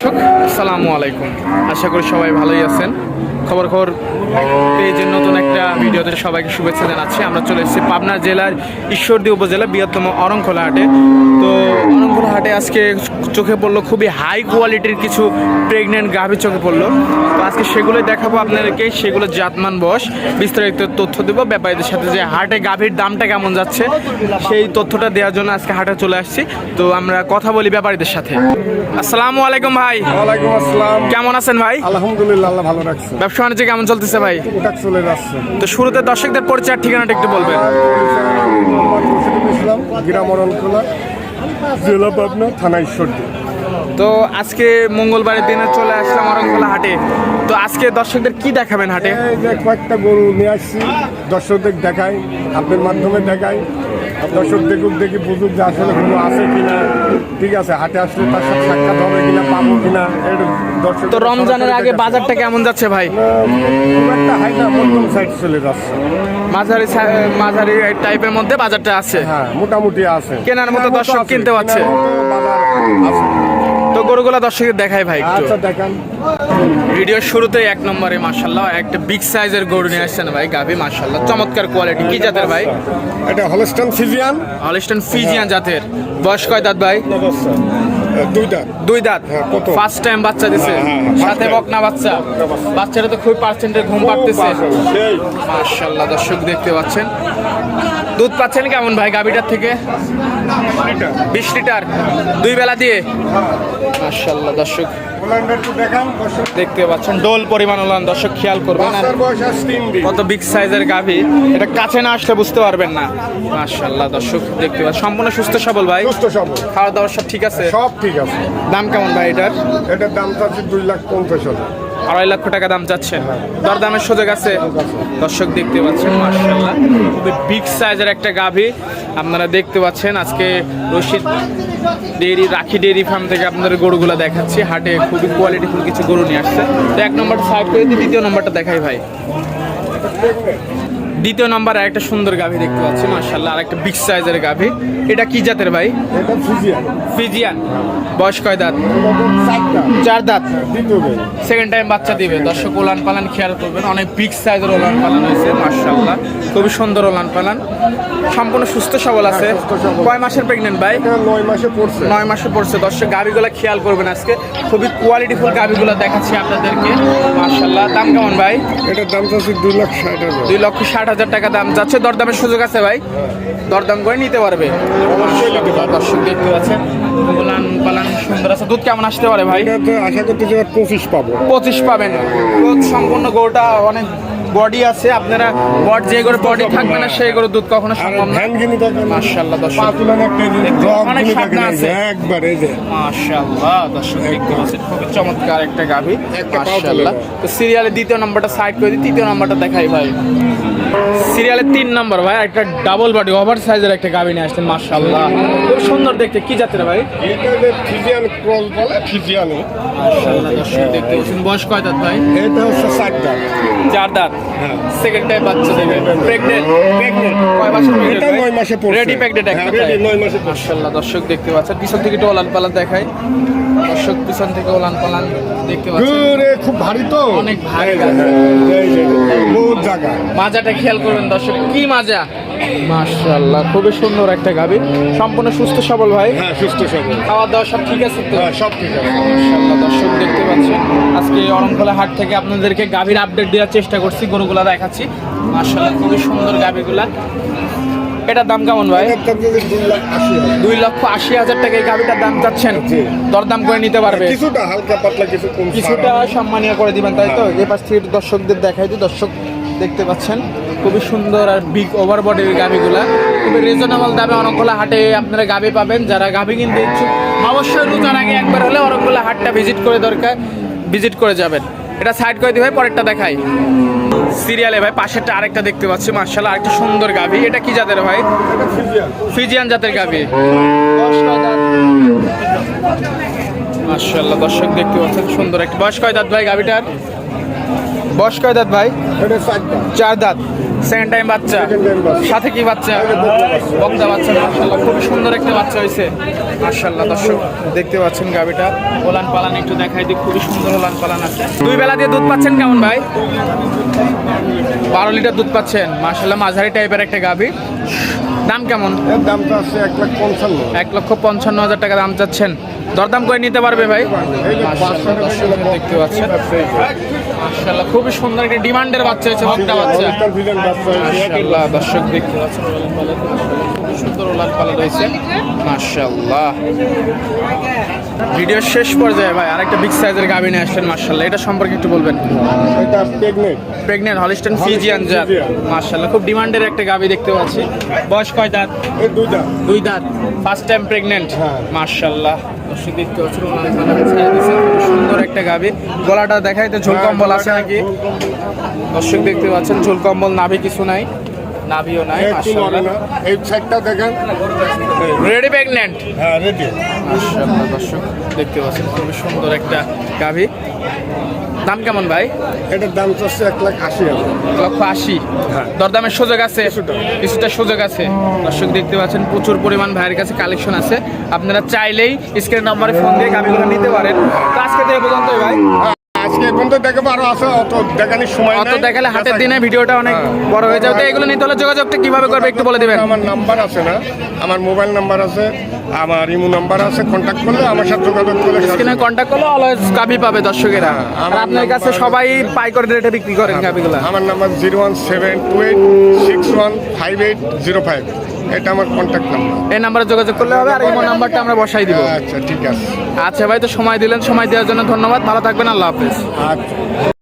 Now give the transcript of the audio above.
আসসালামু আলাইকুম। আশা করি সবাই ভালোই আছেন। খবর খবর পেজের নতুন একটা ভিডিওতে সবাইকে শুভেচ্ছা জানাচ্ছি। আমরা চলে এসেছি পাবনা জেলার ঈশ্বরদী উপজেলা বৃহত্তম অরংখোলা হাটে তো অরংখোলা হাটে আজকে চোখে পড়ল খুবই হাই কোয়ালিটির কিছু প্রেগনেন্ট গাভী চোখে পড়ল তো আজকে সেগুলোই দেখাবো আপনাদেরকে সেগুলো জাতমান বস বিস্তারিত তথ্য দেবো ব্যাপারীদের সাথে যে হাটে গাভীর দামটা কেমন যাচ্ছে সেই তথ্যটা দেওয়ার জন্য আজকে হাটে চলে আসছি তো আমরা কথা বলি ব্যাপারীদের সাথে আসসালামু আলাইকুম ভাই ওয়ালাইকুম আসসালাম কেমন আছেন ভাই আলহামদুলিল্লাহ আল্লাহ ভালো রাখছে ব্যবসা বাণিজ্য কেমন চলতেছে ভাই চলে যাচ্ছে তো শুরুতে দর্শকদের পরিচয় আর ঠিকানাটা একটু বলবেন গ্রাম অরণখোলা জেলা পাবনা থানা ঈশ্বরদী। তো আজকে মঙ্গলবারের দিনে চলে আসলাম অরঙ্গলা হাটে। তো আজকে দর্শকদের কি দেখাবেন হাটে? কয়েকটা গরু নিয়ে আসছি দর্শকদের দেখাই আপনার মাধ্যমে দেখাই। দর্শক দেখুক দেখি বুঝুক যে আসলে কোনো আছে কিনা। ঠিক আছে হাটে আসলে তার সাথে সাক্ষাৎ হবে কিনা পাবো কিনা দর্শক তো রমজানের আগে বাজারটা কেমন যাচ্ছে ভাই? খুব একটা হাই না মধ্যম সাইড চলে যাচ্ছে। মাঝারি মাঝারি টাইপের মধ্যে বাজারটা আছে। হ্যাঁ মোটামুটি আছে। কেনার মতো দর্শক কিনতে পারছে। বাজার আছে। তো গরুগুলা দর্শকদের দেখাই ভাই আচ্ছা দেখান। ভিডিওর শুরুতেই এক নম্বরে মার্শাল্লাহ একটা বিগ সাইজের গরু নিয়ে আসছেন ভাই গাভি মার্শাল্লাহ চমৎকার কোয়ালিটি কি জাতের ভাই? এটা হলস্টন ফিজিয়ান হলিস্টন ফিজিয়ান জাতের। বয়স কয় দাঁত ভাই? দুই দাঁত। হ্যাঁ, কত? ফার্স্ট টাইম বাচ্চা দিছে? হ্যাঁ, হ্যাঁ, first সাথে বকনা বাচ্চা? বাচ্চাটা তো খুব পার্সেন্টের ঘুম পাড়তেছে। মার্শাল্লাহ দর্শক দেখতে পাচ্ছেন। দুধ পাচ্ছেন কেমন ভাই গাভিটার থেকে? বিশ লিটার দুই বেলা দিয়ে। মার্শাল্লাহ দর্শক। দেখতে পাচ্ছেন ডোল পরিমাণ হলাম দর্শক খেয়াল করবেন। কত বিগ সাইজের গাভি এটা কাছে না আসলে বুঝতে পারবেন না। মার্শাল্লাহ দর্শক দেখতে পাচ্ছেন। সম্পূর্ণ সুস্থ সবল ভাই? সুস্থ সবল। খাওয়া দাওয়া সব ঠিক আছে? সব ঠিক আছে। দাম কেমন ভাই এটার? এটার দাম চাচ্ছি দুই লাখ পঞ্চাশ হাজার। আড়াই লক্ষ টাকা দাম চাচ্ছেন। দরদামের সুযোগ আছে? দর্শক দেখতে পাচ্ছেন মার্শাল্লাহ খুবই বিগ সাইজের একটা গাভী। আপনারা দেখতে পাচ্ছেন আজকে Rashid dairy Rakhi dairy farm থেকে আপনাদের গরুগুলো দেখাচ্ছি। হাটে খুবই কোয়ালিটিফুল কিছু গরু নিয়ে আসছে। তো এক নম্বর সাইড করে দিই দ্বিতীয় নম্বরটা দেখাই ভাই। দ্বিতীয় নম্বর একটা সুন্দর গাভী দেখতে পাচ্ছি মার্শাল্লাহ আর একটা বিগ সাইজের গাভী। এটা কি জাতের ভাই? ফিজিয়ান ফিজিয়ান বয়স কয় দাঁত? চার দাঁত। সেকেন্ড টাইম বাচ্চা দিবে। দর্শক ওলান পালান খেয়াল করবেন অনেক বিগ সাইজের ওলান পালান হয়েছে মার্শাল্লাহ খুবই সুন্দর ওলান পালান। সম্পূর্ণ সুস্থ সবল আছে। হ্যাঁ। কয় মাসের প্রেগনেন্ট ভাই? নয় মাসে পড়ছে। নয় মাসে পড়ছে। দর্শক গাভিগুলো খেয়াল করবেন আজকে। খুবই কোয়ালিটিফুল গাভিগুলো দেখাচ্ছি আপনাদেরকে। মার্শাল্লাহ দাম কেমন ভাই? এটার দাম চাচ্ছি দুই লাখ ষাট হাজার। দুই লক্ষ ষাট হাজার টাকা দাম যাচ্ছে। দরদামের সুযোগ আছে ভাই? দরদাম করে নিতে পারবে। দর্শক দেখতে পাচ্ছেন ওলান পালান সুন্দর আছে। দুধ কেমন আসতে পারে ভাই? আশা এবার পঁচিশ পাবো। পঁচিশ পাবেন। সম্পূর্ণ গরুটা অনেক বডি আছে আপনারা বড যে গরু বডি থাকবে না সেই গরু দুধ কখনো সম্ভব না। মাশাআল্লাহ, দর্শক। অনেক যে, আছে। একবার এই যে। মাশাআল্লাহ দর্শক দেখতে পাচ্ছেন খুবই চমৎকার একটা গাভী। মাশাআল্লাহ। তো সিরিয়ালের দ্বিতীয় নম্বরটা সাইড করে দিই তৃতীয় নম্বরটা দেখাই ভাই। সিরিয়ালের তিন নম্বর ভাই একটা ডাবল বডি ওভার সাইজের একটা গাভী নিয়ে আসছেন মাশাআল্লাহ। খুব সুন্দর দেখতে কি জাতের ভাই? এটা যে ফিজিয়ান ক্রস বলে ফিজিয়ানে মাশাআল্লাহ দর্শক দেখতে পাচ্ছেন বয়স কয় দাঁত ভাই? এটা হচ্ছে চার দাঁত। হ্যাঁ সেকেন্ড টাইম বাচ্চা দেবে। প্রেগনেন্ট প্রেগনেন্ট কয় মাসের এটা নয় মাসে পড়ছে। রেডি প্যাকেট এক ready, নয় মাসে পড়ছে। মাশাআল্লাহ দর্শক দেখতে পাচ্ছেন। পিছন থেকে একটু ওলান পালান দেখাই। দর্শক পিছন থেকে ওলান পালান দেখতে পাচ্ছেন। খুব ভারী তো। অনেক ভারী যে, যে, জায়গা। মাজাটা খেয়াল করবেন দর্শক কি মাজা? মাশাআল্লাহ খুবই সুন্দর একটা গাবি সম্পূর্ণ সুস্থ সবল ভাই। হ্যাঁ সুস্থ সবল। খাওয়া দাওয়া সব ঠিক আছে তো? হ্যাঁ সব ঠিক আছে। মাশাআল্লাহ দর্শক দেখতে পাচ্ছেন আজকে অরংখোলা হাট থেকে আপনাদেরকে গাভীর আপডেট দেওয়ার চেষ্টা করছি গরুগুলা দেখাচ্ছি। মাশাআল্লাহ খুবই সুন্দর গাভীগুলা। এটার দাম কেমন ভাই? দুই লক্ষ আশি হাজার টাকা এই গাভিটার দাম চাচ্ছেন। দরদাম করে নিতে পারবে? কিছুটা হালকা পাতলা কিছু কিছুটা সম্মানীয় করে দিবেন তাই তো? যে পাশ থেকে দর্শকদের দেখাই দিই। দর্শক দেখতে পাচ্ছেন। খুবই সুন্দর আর বিগ ওভার বডির গাভিগুলা। খুবই রিজনেবল দামে অনেকগুলো হাটে আপনারা গাভি পাবেন। যারা গাভি কিনতে ইচ্ছুক অবশ্যই রোজার আগে একবার হলে অনেকগুলো হাটটা ভিজিট করে দরকার ভিজিট করে যাবেন। এটা সাইড করে দিই ভাই পরেরটা দেখাই। সিরিয়ালে ভাই পাশেরটা আরেকটা দেখতে পাচ্ছি মার্শাল্লাহ আরেকটা সুন্দর গাভি। এটা কি জাতের ভাই? ফিজিয়ান জাতের গাভি। মার্শাল্লাহ দর্শক দেখতে পাচ্ছেন সুন্দর একটা বয়স কয় দাঁত ভাই গাভিটার? বয়স কয় দাঁত ভাই? চার দাঁত। সেকেন্ড টাইম বাচ্চা। সাথে কি বাচ্চা? বক্তা বাচ্চা। মাশাআল্লাহ। খুব সুন্দর একটা বাচ্চা হয়েছে। মাশাআল্লাহ দর্শক দেখতে পাচ্ছেন গাবিটা ওলান পালান একটু দেখাই দিই। খুবই সুন্দর ওলান পালান আছে। দুই বেলা দিয়ে দুধ পাচ্ছেন কেমন ভাই? বারো লিটার দুধ পাচ্ছেন। মাশাআল্লাহ মাঝারি টাইপের একটা গাবি দাম কেমন? দামটা আছে এক লাখ পঞ্চান্ন। এক লক্ষ পঞ্চান্ন হাজার টাকা দাম চাচ্ছেন। দরদাম করে নিতে পারবে ভাই? দেখতে পাচ্ছেন। মাশাআল্লাহ খুবই সুন্দর একটা ডিমান্ডের বাচ্চা হয়েছে বক্তা বাচ্চা। মাশাআল্লাহ দর্শক দেখতে পাচ্ছেন খুবই সুন্দর ওলান পালান রয়েছে মাশাআল্লাহ। ভিডিও শেষ পর্যায়ে ভাই আরেকটা বিগ সাইজের গাবি নিয়ে আসলেন মাশাআল্লাহ। এটা সম্পর্কে একটু বলবেন? এটা প্রেগনেন্ট প্রেগনেন্ট হলিস্টন ফিজিয়ান জাত। মাশাআল্লাহ খুব ডিমান্ডের একটা গাবি দেখতে পাচ্ছি। বয়স কয় দাঁত? এই দুইটা দুই দাঁত। First time pregnant. মাশাআল্লাহ। দর্শক দেখতে পাচ্ছেন সুন্দর একটা গাবি। গলাটা দেখাইতে ঝোল কম্বল আছে নাকি? দর্শক দেখতে পাচ্ছেন ঝুল কম্বল নাভি কিছু নাই নাভিও নাই এই সাইডটা দেখেন। রেডি প্রেগনেন্ট হ্যাঁ রেডি মাশাআল্লাহ দর্শক দেখতে পাচ্ছেন খুবই সুন্দর একটা গাভি। দাম কেমন ভাই? এটার দাম চাচ্ছে এক লাখ আশি লক্ষ আশি। হ্যাঁ। দরদামের সুযোগ আছে? কিছুটা। সুযোগ আছে? দর্শক দেখতে পাচ্ছেন প্রচুর পরিমাণ ভাইয়ের কাছে কালেকশন আছে। আপনারা চাইলেই স্ক্রিন নাম্বারে ফোন দিয়ে গাভিগুলো নিতে পারেন। তো আজকে তো এ পর্যন্তই ভাই। আজকে এখন তো দেখে আরও আছে অত দেখানোর সময় অত দেখালে হাটের দিনে ভিডিওটা অনেক হ্যাঁ। বড় হয়ে যাবে তো এগুলো নিতে হলে যোগাযোগটা কীভাবে করবে একটু বলে দিবেন। আমার নাম্বার আছে না? আমার মোবাইল নাম্বার আছে আমার ইমো নাম্বার আছে কন্ট্যাক্ট করলে আমার সাথে যোগাযোগ করলে স্ক্রিনে কন্ট্যাক্ট করলে অলওয়েজ গাভি পাবে দর্শকেরা। হ্যাঁ, আর আপনার কাছে সবাই পাইকারি রেটে বিক্রি করেন গাভিগুলা। আমার number zero one seven two eight six one five eight zero five. এটা আমার কন্ট্যাক্ট নাম্বার এই নাম্বারে যোগাযোগ করলে হবে আর ইমো নাম্বারটা আমরা বসাই দিব। আচ্ছা ঠিক আছে। আচ্ছা ভাই তো সময় দিলেন সময় দেওয়ার জন্য ধন্যবাদ। ভালো থাকবেন আল্লাহ হাফেজ। আচ্ছা।